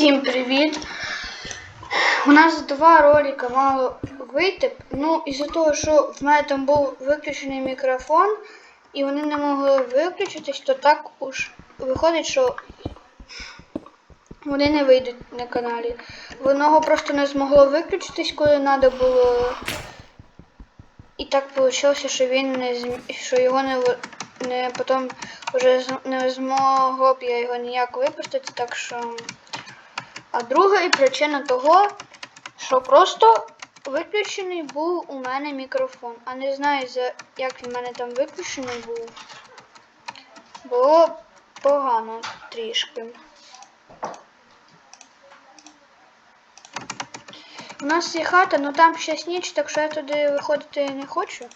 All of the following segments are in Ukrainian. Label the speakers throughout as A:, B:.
A: Всім привіт! У нас два ролика мало вийти. Ну, із-за того, що в мене там був виключений мікрофон, і вони не могли виключитись, то так уж виходить, що вони не вийдуть на каналі. Воно просто не змогло виключитись, коли треба було. І так вийшло, що він не зм- що його не, не потім вже не змогло б я його ніяк випустити, так що. А друга і причина того, що просто виключений був у мене мікрофон. А не знаю, як він в мене там виключений був. Було погано трішки. У нас є хата, але там ще ніч, так що я туди виходити не хочу.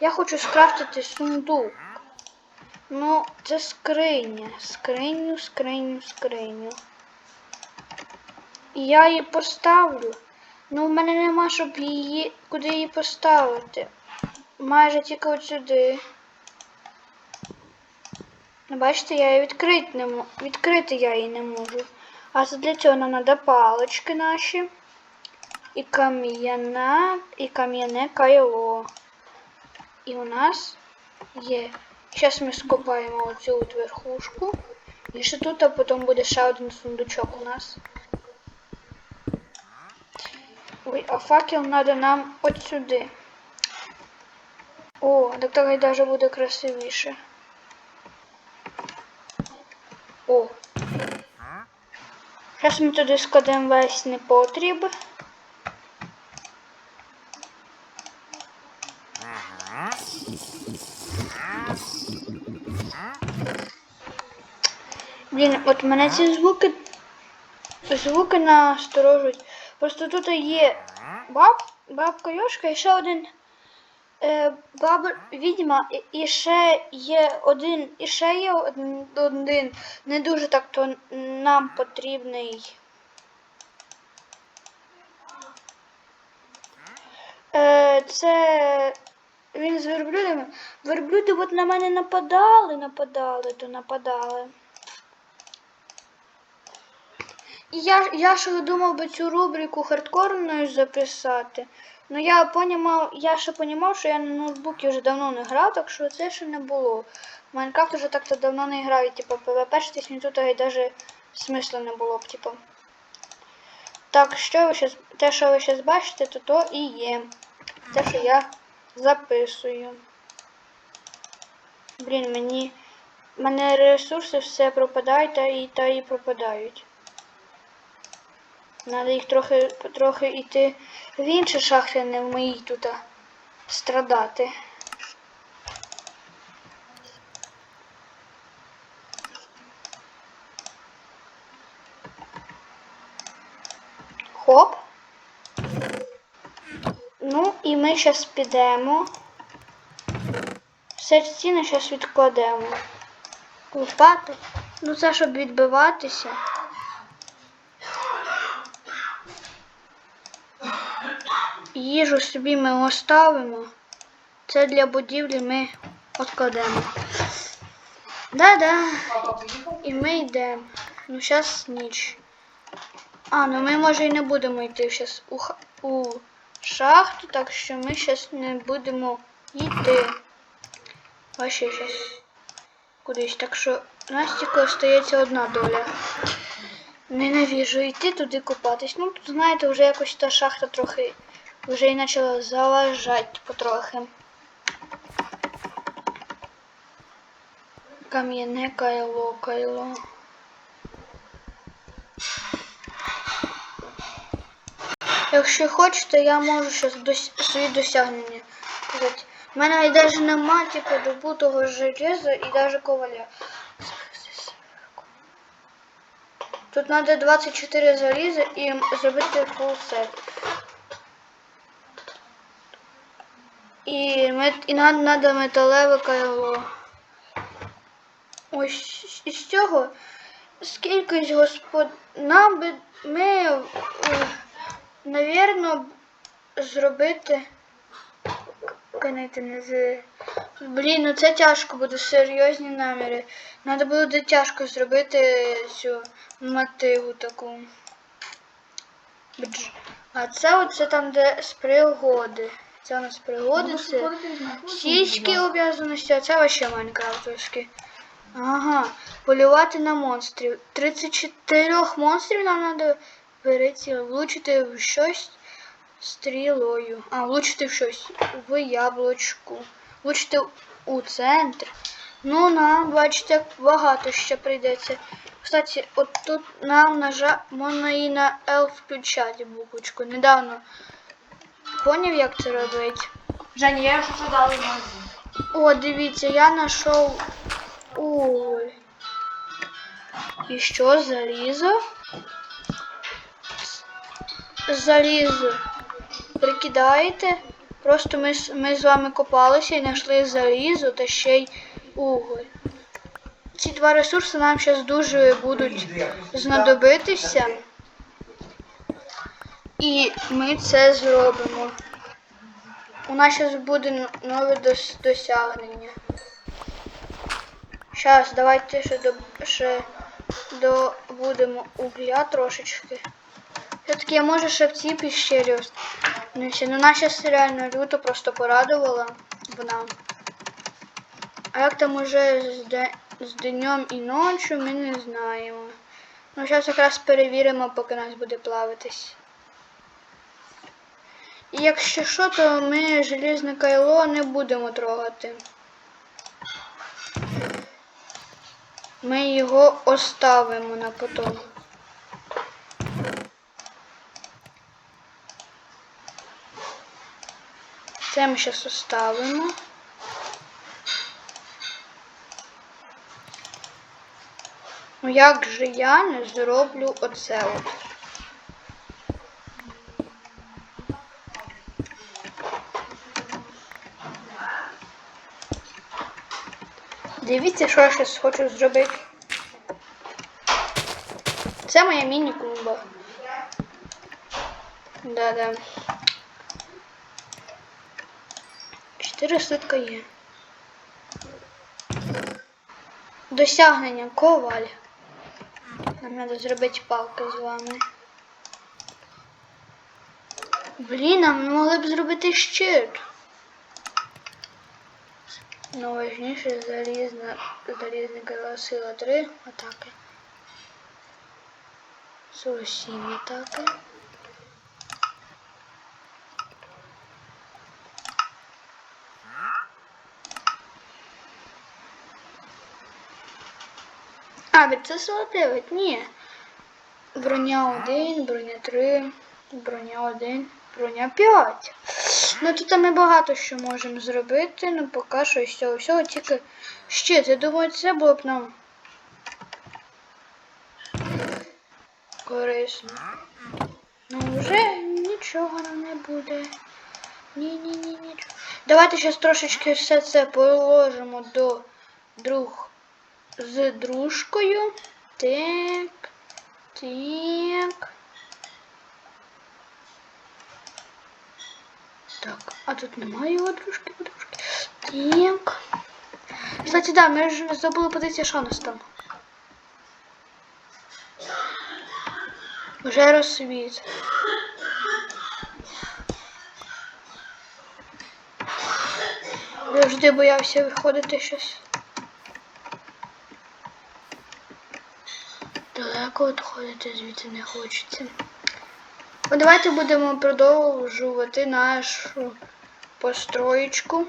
A: Я хочу скрафтити сундук. Ну, це скриня. Скриню, скриню, скриню. І я її поставлю. Ну, в мене нема, щоб її. куди її поставити. Майже тільки от сюди. Ну, бачите, я її відкрити не можу. Відкрити я її не можу. А для цього нам треба палички наші. І кам'яна, і кам'яне кайло. І у нас є. Зараз ми скопаємо оцю от верхушку. І ще тут, а потім буде ще один сундучок у нас. Ой, а факел надо нам от сюди. О, так так даже буде красивіше. О. Зараз ми туди складемо весь непотріб. Блін, от мене ці звуки звуки насторожують. Просто тут є баб, бабка Йошка і ще один е, баба відьма, і, ще є один, і ще є один не дуже так то нам потрібний. Е, це він з верблюдами. Верблюди от на мене нападали, нападали, то нападали. І я, я ж думав би цю рубрику хардкорною записати. Ну я понімав, я ще понімав, що я на ноутбуці вже давно не грав, так що це ще не було. В Майнкрафт вже так-то давно не грав, і типу ПВП мені тут і навіть смисла не було б, типу. Так, що ви щас, те, що ви зараз бачите, то то і є. Те, що я записую. Блін, мені. мене ресурси все пропадають та і та і пропадають. Надо їх трохи трохи йти в інші шахти, не в моїй тут страдати. Хоп. Ну, і ми зараз підемо. Все стіни зараз відкладемо. Лопати. Ну це щоб відбиватися. Їжу собі ми оставимо. Це для будівлі ми откладемо. Да-да. І ми йдемо. Ну зараз ніч. А, ну ми може і не будемо йти зараз у, ха- у шахту, так що ми зараз не будемо йти. Вообще зараз кудись. Так що у нас тільки остається одна доля. Ненавіжу йти туди купатись. Ну, тут, знаєте, вже якось та шахта трохи вже і почала заважати потрохи. Кам'яне кайло, кайло. Якщо хочете, я можу зараз дос... свої досягнення сказати. У мене навіть нема типу добутого железа і навіть коваля. Тут треба 24 заліза і зробити фул І, мет... і нам треба металеве кайло. Ось із цього скількись господ... Нам би ми, е, навірно, зробити не. Блін, ну це тяжко буде серйозні наміри. Треба буде тяжко зробити цю мотиву таку. А це оце там, де з пригоди. Це у нас пригоди, це сільські обов'язаності, а це вообще майнкрафтовські. Ага, полювати на монстрів. 34 монстрів нам треба перейти, влучити в щось стрілою. А, влучити в щось. В яблучку. Влучити у центр. Ну, нам, бачите, багато ще прийдеться. Кстати, от тут нам нажа... можна і на L включати буквочку. Недавно поняв, як це робити.
B: Женя, я вже продала в магазин.
A: О, дивіться, я знайшов уголь. І що, залізо? Залізо. Прикидаєте? Просто ми, ми з вами копалися і знайшли залізо та ще й уголь. Ці два ресурси нам зараз дуже будуть знадобитися. І ми це зробимо. У нас зараз буде нове досягнення. Зараз, давайте ще, до, ще добудемо угля трошечки. Все-таки я можу ще в цій піщері остануся. Ну нас зараз реально люто просто порадувала вона. А як там уже з, де, з днем і ночі, ми не знаємо. Ну зараз якраз перевіримо, поки нас буде плавитись. І якщо що, то ми желізне кайло не будемо трогати. Ми його оставимо на потом. Це ми зараз оставимо. Ну як же я не зроблю оце от? Дивіться, що я зараз хочу зробити. Це моя міні-клуба. Да-да. Чотири слитка є. Досягнення коваль. Нам треба зробити палку з вами. Блін, ми могли б зробити щит. Ну, важніше залізна, крила сила 3 атаки. 47 атаки. А, від це 49? Ні. Броня 1, броня 3, броня 1, броня 5. Ну тут ми багато що можемо зробити, ну поки що з цього всього тільки щит. Я думаю, це було б нам корисно. Ну вже нічого нам не буде. Ні-ні-ні, нічого. Давайте зараз трошечки все це положимо до друг з дружкою. Так. Так. Так, а тут немає його дружки, подружки. Так. Кстати, да, ми ж забули подивитися, що у нас там. Вже розсвіт. Завжди боявся виходити щось. Далеко відходити звідси не хочеться. Ну, давайте будемо продовжувати нашу построєчку.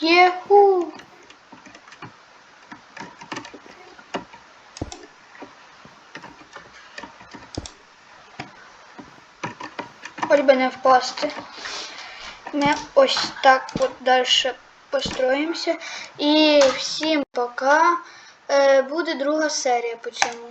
A: Єху! Хоч би не впасти. Ми ось так от далі построїмося. І всім пока. Е, буде друга серія по цьому.